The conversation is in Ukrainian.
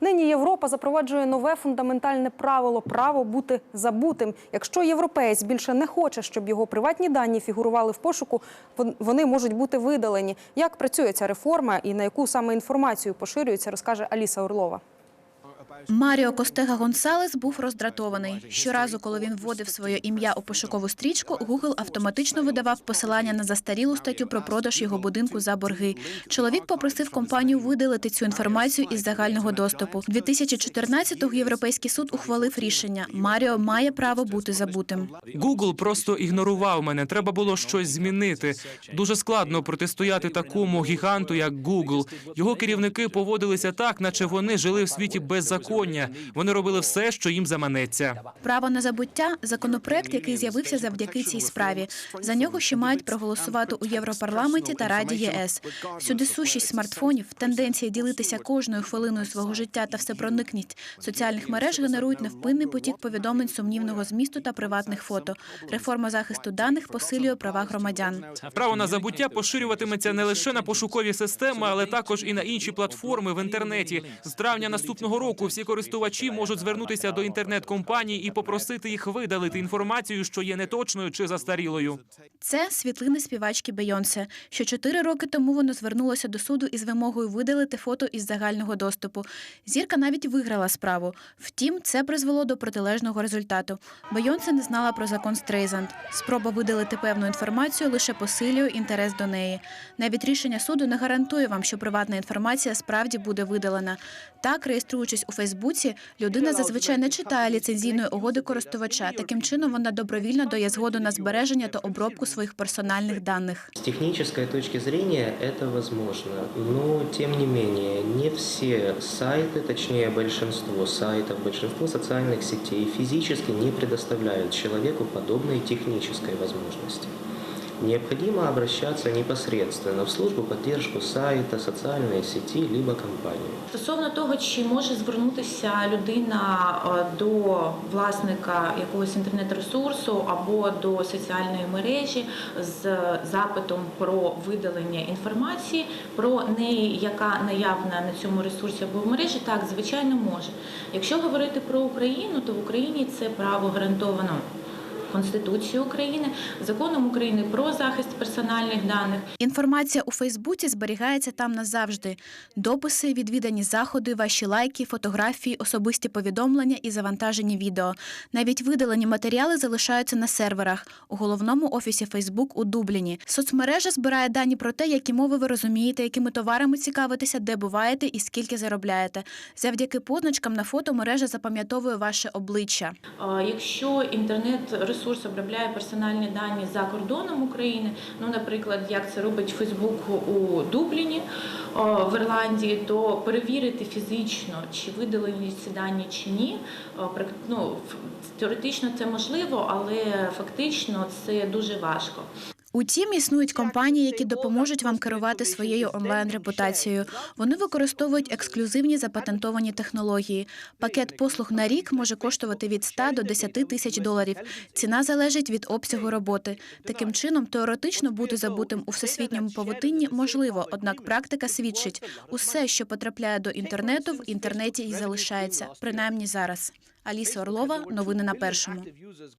Нині Європа запроваджує нове фундаментальне правило право бути забутим. Якщо європеєць більше не хоче, щоб його приватні дані фігурували в пошуку, вон- вони можуть бути видалені. Як працює ця реформа і на яку саме інформацію поширюється, розкаже Аліса Орлова. Маріо Костега Гонсалес був роздратований. Щоразу, коли він вводив своє ім'я у пошукову стрічку, Google автоматично видавав посилання на застарілу статтю про продаж його будинку за борги. Чоловік попросив компанію видалити цю інформацію із загального доступу. 2014-го Європейський суд ухвалив рішення. Маріо має право бути забутим. Google просто ігнорував мене. Треба було щось змінити. Дуже складно протистояти такому гіганту, як Google. Його керівники поводилися так, наче вони жили в світі беззаконня. Вони робили все, що їм заманеться. Право на забуття законопроект, який з'явився завдяки цій справі. За нього ще мають проголосувати у Європарламенті та Раді ЄС. Сюди сущість смартфонів, тенденція ділитися кожною хвилиною свого життя та всепроникність соціальних мереж генерують невпинний потік повідомлень сумнівного змісту та приватних фото. Реформа захисту даних посилює права громадян. Право на забуття поширюватиметься не лише на пошукові системи, але також і на інші платформи в інтернеті. З травня наступного року всі користувачі можуть звернутися до інтернет-компаній і попросити їх видалити інформацію, що є неточною чи застарілою. Це світлини співачки Бейонсе. Що чотири роки тому воно звернулося до суду із вимогою видалити фото із загального доступу. Зірка навіть виграла справу. Втім, це призвело до протилежного результату. Бейонсе не знала про закон Стрейзанд. Спроба видалити певну інформацію лише посилює інтерес до неї. Навіть рішення суду не гарантує вам, що приватна інформація справді буде видалена. Так, реєструючись у Фейсбуці, людина зазвичай не читає ліцензійної угоди користувача. Таким чином вона добровільно дає згоду на збереження та обробку своїх персональних даних. С технической точки зрения это возможно, но тем не менее не все сайты, точнее большинство сайтов, большинство социальных сетей физически не предоставляют человеку подобной технической возможности. Необходимо обращаться непосредственно в службу поддержку сайта, социальной сети, либо компании. Стосовно того, чи може звернутися людина е, до власника якогось інтернет-ресурсу або до соціальної мережі з запитом про видалення інформації про неї, яка наявна на цьому ресурсі або в мережі, так звичайно може. Якщо говорити про Україну, то в Україні це право гарантовано. Конституцією України, законом України про захист персональних даних Інформація у Фейсбуці зберігається там назавжди. Дописи, відвідані заходи, ваші лайки, фотографії, особисті повідомлення і завантажені відео. Навіть видалені матеріали залишаються на серверах у головному офісі Фейсбук у Дубліні. Соцмережа збирає дані про те, які мови ви розумієте, якими товарами цікавитеся, де буваєте і скільки заробляєте. Завдяки позначкам на фото мережа запам'ятовує ваше обличчя. Якщо інтернет-ресурс обробляє персональні дані за кордоном України, ну, наприклад, як це робить Фейсбук у Дубліні в Ірландії, то перевірити фізично, чи видалені ці дані чи ні, прак- ну, теоретично це можливо, але фактично це дуже важко. Утім, існують компанії, які допоможуть вам керувати своєю онлайн-репутацією. Вони використовують ексклюзивні запатентовані технології. Пакет послуг на рік може коштувати від 100 до 10 тисяч доларів. Ціна залежить від обсягу роботи. Таким чином, теоретично бути забутим у всесвітньому павутинні можливо, однак практика свідчить, усе, що потрапляє до інтернету, в інтернеті і залишається, принаймні зараз. Аліса Орлова, новини на першому.